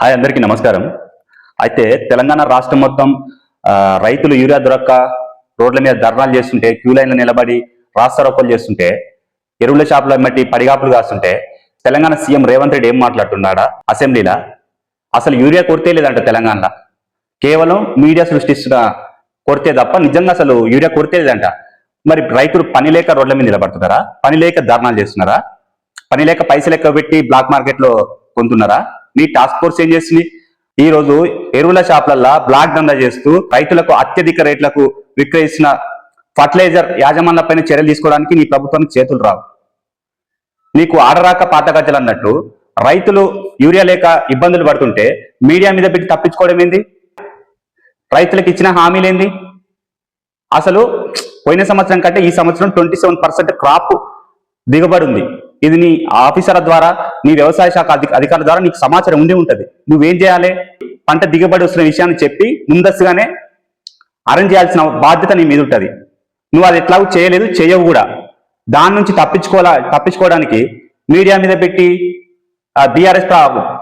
Hi అందరికీ నమస్కారం. అయితే తెలంగాణ రాష్ట్రం మొత్తం రైతులు యూరియా దొరక్క రోడ్ల మీద ధర్నాలు చేస్తుంటే క్యూ లైన్లో నిలబడి రాస్తారోకోలు చేస్తుంటే ఎరువుల షాపుల మట్టి పడిగాపులు కాస్తుంటే తెలంగాణ సీఎం రేవంత్ రెడ్డి ఏం మాట్లాడుతున్నాడా? అసెంబ్లీలో? అసలు యూరియా కొరతే లేదంట తెలంగాణలో. కేవలం మీడియా సృష్టిస్తున్న కొరతే తప్ప నిజంగా అసలు యూరియా కొరతే లేదంట. మరి రైతులు పని లేక రోడ్ల మీద నిలబడుతున్నారా? పని లేక ధర్నాలు చేస్తున్నారా? పని లేక పైసలు ఎక్కువ పెట్టి బ్లాక్ మార్కెట్లో కొంటున్నారా? మీ టాస్క్ ఫోర్స్ ఏం చేసింది ఈ రోజు ఎరువుల షాపులల్లో బ్లాక్ దందా చేస్తూ రైతులకు అత్యధిక రేట్లకు విక్రయిస్తున్న ఫర్టిలైజర్ యాజమాన్లపైన చర్యలు తీసుకోవడానికి నీ ప్రభుత్వానికి చేతులు రావు. నీకు ఆడరాక పాతగజ్జలు అన్నట్టు రైతులు యూరియా లేక ఇబ్బందులు పడుతుంటే మీడియా మీద పెట్టి తప్పించుకోవడం ఏంది? రైతులకు ఇచ్చిన హామీలేంది అసలు పోయిన సంవత్సరం కంటే ఈ సంవత్సరం ట్వంటీ సెవెన్ పర్సెంట్ క్రాప్ దిగుబడి ఉంది. ఇది నీ ఆఫీసర్ల ద్వారా నీ వ్యవసాయ శాఖ అధికారుల ద్వారా నీకు సమాచారం ఉండి ఉంటుంది. నువ్వేం చేయాలి? పంట దిగుబడి వస్తున్న విషయాన్ని చెప్పి ముందస్తుగానే అరేంజ్ చేయాల్సిన బాధ్యత నీ మీద ఉంటుంది. నువ్వు అది ఎట్లాగూ చేయలేదు చేయవు కూడా. దాని నుంచి తప్పించుకోవాలా తప్పించుకోవడానికి మీడియా మీద పెట్టి బీఆర్ఎస్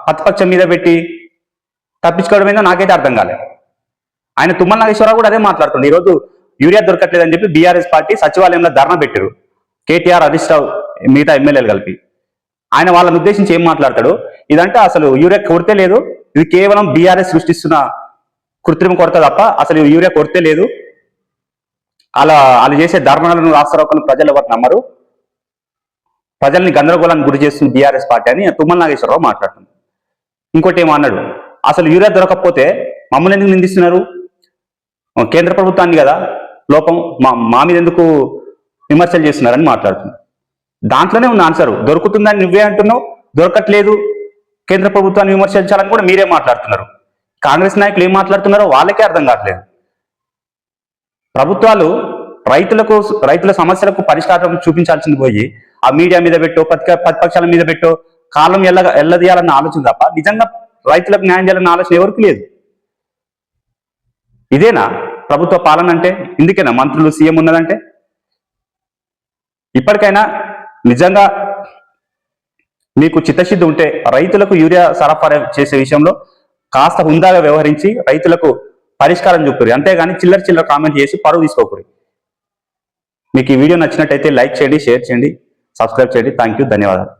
ప్రతిపక్షం మీద పెట్టి తప్పించుకోవడం ఏందో నాకైతే అర్థం కాలేదు ఆయన తుమ్మల నాగేశ్వరరావు కూడా అదే మాట్లాడుతుంది ఈరోజు యూరియా దొరకట్లేదని చెప్పి బీఆర్ఎస్ పార్టీ సచివాలయంలో ధర్నా పెట్టారు కేటీఆర్ హరీష్ రావు మిగతా ఎమ్మెల్యేలు కలిపి. ఆయన వాళ్ళని ఉద్దేశించి ఏం మాట్లాడతాడు? ఇదంటే అసలు యూరియా కొరతే లేదు. ఇది కేవలం బీఆర్ఎస్ సృష్టిస్తున్న కృత్రిమ కొరత తప్ప అసలు యూరియా కొరతే లేదు. అలా వాళ్ళు చేసే ధర్మాలను రాస్తారోకలను ప్రజలు ఎవరు నమ్మరు? ప్రజల్ని గందరగోళానికి గురి చేస్తుంది బీఆర్ఎస్ పార్టీ అని తుమ్మల నాగేశ్వరరావు మాట్లాడుతుంది ఇంకోటి ఏమన్నాడు అన్నాడు. అసలు యూరియా దొరకకపోతే మమ్మల్ని ఎందుకు నిందిస్తున్నారు? కేంద్ర ప్రభుత్వాన్ని కదా లోపం మా మా మీద ఎందుకు విమర్శలు చేస్తున్నారని మాట్లాడుతుంది దాంట్లోనే ఉంది ఆన్సర్ దొరుకుతుందని నువ్వే అంటున్నావు దొరకట్లేదు. కేంద్ర ప్రభుత్వాన్ని విమర్శించాలని కూడా మీరే మాట్లాడుతున్నారు. కాంగ్రెస్ నాయకులు ఏం మాట్లాడుతున్నారో వాళ్ళకే అర్థం కావట్లేదు. ప్రభుత్వాలు రైతులకు రైతుల సమస్యలకు పరిష్కారం చూపించాల్సింది పోయి ఆ మీడియా మీద పెట్టో ప్రతిపక్షాల మీద పెట్టో కాలం ఎల్ల ఎల్లదీయాలన్న ఆలోచన తప్ప నిజంగా రైతులకు న్యాయం చేయాలన్న ఆలోచన ఎవరికి లేదు. ఇదేనా ప్రభుత్వ పాలన అంటే? ఇందుకేనా? మంత్రులు సీఎం ఉన్నదంటే? ఇప్పటికైనా నిజంగా మీకు చిత్తశుద్ధి ఉంటే రైతులకు యూరియా సరఫరా చేసే విషయంలో కాస్త హుందాగా వ్యవహరించి రైతులకు పరిష్కారం చూపురి. అంతేగాని చిల్లర చిల్లర కామెంట్ చేసి పరువు తీసుకోకూరి. మీకు ఈ వీడియో నచ్చినట్టయితే లైక్ చేయండి షేర్ చేయండి సబ్స్క్రైబ్ చేయండి. థ్యాంక్ యూ ధన్యవాదాలు.